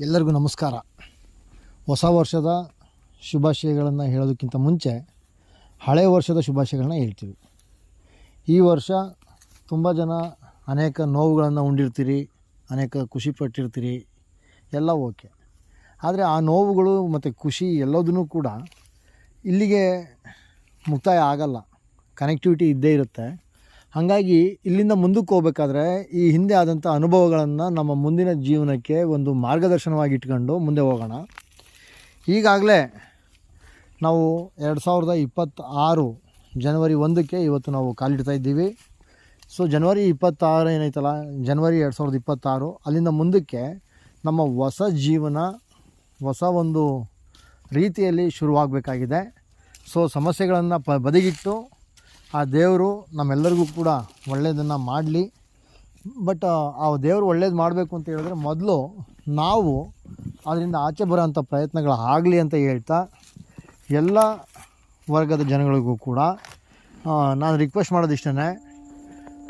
ಎಲ್ಲರಿಗೂ ನಮಸ್ಕಾರ. ಹೊಸ ವರ್ಷದ ಶುಭಾಶಯಗಳನ್ನು ಹೇಳೋದಕ್ಕಿಂತ ಮುಂಚೆ ಹಳೆಯ ವರ್ಷದ ಶುಭಾಶಯಗಳನ್ನ ಹೇಳ್ತೀವಿ. ಈ ವರ್ಷ ತುಂಬ ಜನ ಅನೇಕ ನೋವುಗಳನ್ನು ಉಂಡಿರ್ತೀರಿ, ಅನೇಕ ಖುಷಿ ಪಟ್ಟಿರ್ತೀರಿ, ಎಲ್ಲ ಓಕೆ. ಆದರೆ ಆ ನೋವುಗಳು ಮತ್ತು ಖುಷಿ ಎಲ್ಲದನ್ನೂ ಕೂಡ ಇಲ್ಲಿಗೆ ಮುಕ್ತಾಯ ಆಗಲ್ಲ. ಕನೆಕ್ಟಿವಿಟಿ ಇದ್ದೇ ಇರುತ್ತೆ. ಹಾಗಾಗಿ ಇಲ್ಲಿಂದ ಮುಂದಕ್ಕೆ ಹೋಗ್ಬೇಕಾದ್ರೆ ಈ ಹಿಂದೆ ಆದಂಥ ಅನುಭವಗಳನ್ನು ನಮ್ಮ ಮುಂದಿನ ಜೀವನಕ್ಕೆ ಒಂದು ಮಾರ್ಗದರ್ಶನವಾಗಿ ಇಟ್ಕೊಂಡು ಮುಂದೆ ಹೋಗೋಣ. ಈಗಾಗಲೇ ನಾವು ಎರಡು ಸಾವಿರದ ಇಪ್ಪತ್ತಾರು ಜನವರಿ ಒಂದಕ್ಕೆ ಇವತ್ತು ನಾವು ಕಾಲಿಡ್ತಾ ಇದ್ದೀವಿ. ಸೊ, ಜನವರಿ ಇಪ್ಪತ್ತಾರು ಏನೈತಲ್ಲ ಜನವರಿ ಎರಡು ಸಾವಿರದ ಇಪ್ಪತ್ತಾರು ಅಲ್ಲಿಂದ ಮುಂದಕ್ಕೆ ನಮ್ಮ ಹೊಸ ಜೀವನ, ಹೊಸ ಒಂದು ರೀತಿಯಲ್ಲಿ ಶುರುವಾಗಬೇಕಾಗಿದೆ. ಸೊ, ಸಮಸ್ಯೆಗಳನ್ನು ಬದಿಗಿಟ್ಟು ಆ ದೇವರು ನಮ್ಮೆಲ್ಲರಿಗೂ ಕೂಡ ಒಳ್ಳೆಯದನ್ನು ಮಾಡಲಿ. ಬಟ್, ಆ ದೇವರು ಒಳ್ಳೇದು ಮಾಡಬೇಕು ಅಂತ ಹೇಳಿದ್ರೆ ಮೊದಲು ನಾವು ಅದರಿಂದ ಆಚೆ ಬರೋಂಥ ಪ್ರಯತ್ನಗಳು ಆಗಲಿ ಅಂತ ಹೇಳ್ತಾ ಎಲ್ಲ ವರ್ಗದ ಜನಗಳಿಗೂ ಕೂಡ ನಾನು ರಿಕ್ವೆಸ್ಟ್ ಮಾಡೋದಿಷ್ಟೇ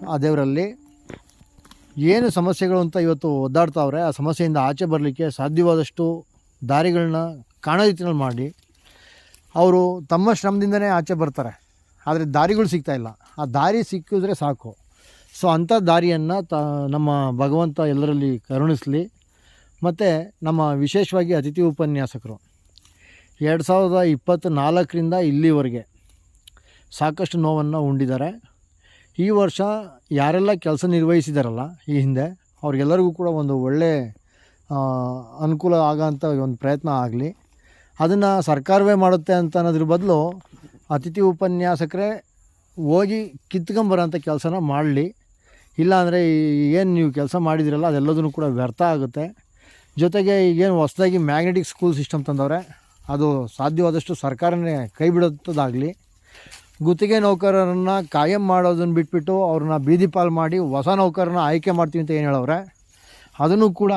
ಆ ದೇವರಲ್ಲಿ. ಏನು ಸಮಸ್ಯೆಗಳು ಅಂತ ಇವತ್ತು ಒದ್ದಾಡ್ತಾವ್ರೆ, ಆ ಸಮಸ್ಯೆಯಿಂದ ಆಚೆ ಬರಲಿಕ್ಕೆ ಸಾಧ್ಯವಾದಷ್ಟು ದಾರಿಗಳನ್ನ ಕಾಣೋ ರೀತಿಯಲ್ಲಿ ಮಾಡಿ. ಅವರು ತಮ್ಮ ಶ್ರಮದಿಂದನೇ ಆಚೆ ಬರ್ತಾರೆ. ಆದರೆ ದಾರಿಗಳು ಸಿಗ್ತಾ ಇಲ್ಲ. ಆ ದಾರಿ ಸಿಕ್ಕಿದ್ರೆ ಸಾಕು. ಸೊ ಅಂಥ ದಾರಿಯನ್ನು ತ, ನಮ್ಮ ಭಗವಂತ ಎಲ್ಲರಲ್ಲಿ ಕರುಣಿಸಲಿ. ಮತ್ತು ನಮ್ಮ ವಿಶೇಷವಾಗಿ ಅತಿಥಿ ಉಪನ್ಯಾಸಕರು. ಎರಡು ಸಾವಿರದ ಇಪ್ಪತ್ತ ನಾಲ್ಕರಿಂದ ಇಲ್ಲಿವರೆಗೆ ಸಾಕಷ್ಟು ನೋವನ್ನು ಉಂಡಿದ್ದಾರೆ. ಈ ವರ್ಷ ಯಾರೆಲ್ಲ ಕೆಲಸ ನಿರ್ವಹಿಸಿದಾರಲ್ಲ, ಈ ಹಿಂದೆ ಅವ್ರಿಗೆಲ್ಲರಿಗೂ ಕೂಡ ಒಂದು ಒಳ್ಳೆ ಅನುಕೂಲ ಆಗೋಂಥ ಒಂದು ಪ್ರಯತ್ನ ಆಗಲಿ. ಅದನ್ನು ಸರ್ಕಾರವೇ ಮಾಡುತ್ತೆ ಅಂತ ಅನ್ನೋದ್ರ ಬದಲು ಅತಿಥಿ ಉಪನ್ಯಾಸಕರೇ ಹೋಗಿ ಕಿತ್ಕೊಂಬರೋಂಥ ಕೆಲಸನ ಮಾಡಲಿ. ಇಲ್ಲಾಂದರೆ ಏನು ನೀವು ಕೆಲಸ ಮಾಡಿದಿರಲ್ಲ ಅದೆಲ್ಲದನ್ನು ಕೂಡ ವ್ಯರ್ಥ ಆಗುತ್ತೆ. ಜೊತೆಗೆ ಈಗೇನು ಹೊಸದಾಗಿ ಮ್ಯಾಗ್ನೆಟಿಕ್ ಸ್ಕೂಲ್ ಸಿಸ್ಟಮ್ ತಂದವ್ರೆ, ಅದು ಸಾಧ್ಯವಾದಷ್ಟು ಸರ್ಕಾರನೇ ಕೈ ಬಿಡೋದಾಗಲಿ ಗುತ್ತಿಗೆ ನೌಕರರನ್ನು ಕಾಯಂ ಮಾಡೋದನ್ನು ಬಿಟ್ಬಿಟ್ಟು ಅವ್ರನ್ನ ಬೀದಿ ಪಾಲು ಮಾಡಿ ಹೊಸ ನೌಕರನ್ನ ಆಯ್ಕೆ ಮಾಡ್ತೀವಿ ಅಂತ ಏನು ಹೇಳವ್ರೆ, ಅದನ್ನು ಕೂಡ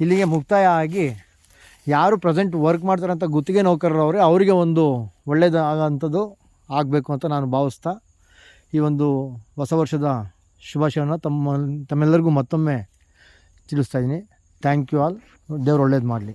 ಇಲ್ಲಿಗೆ ಮುಕ್ತಾಯ ಆಗಿ ಯಾರು ಪ್ರೆಸೆಂಟ್ ವರ್ಕ್ ಮಾಡ್ತಾರಂಥ ಗುತ್ತಿಗೆ ನೌಕರರವ್ರೆ, ಅವರಿಗೆ ಒಂದು ಒಳ್ಳೆಯದಾಗಂಥದ್ದು ಆಗಬೇಕು ಅಂತ ನಾನು ಭಾವಿಸ್ತಾ ಈ ಒಂದು ಹೊಸ ವರ್ಷದ ಶುಭಾಶಯವನ್ನು ತಮ್ಮ, ತಮ್ಮೆಲ್ಲರಿಗೂ ಮತ್ತೊಮ್ಮೆ ತಿಳಿಸ್ತಾ ಇದ್ದೀನಿ. ಥ್ಯಾಂಕ್ ಯು ಆಲ್ ದೇವ್ರು ಒಳ್ಳೇದು ಮಾಡಲಿ.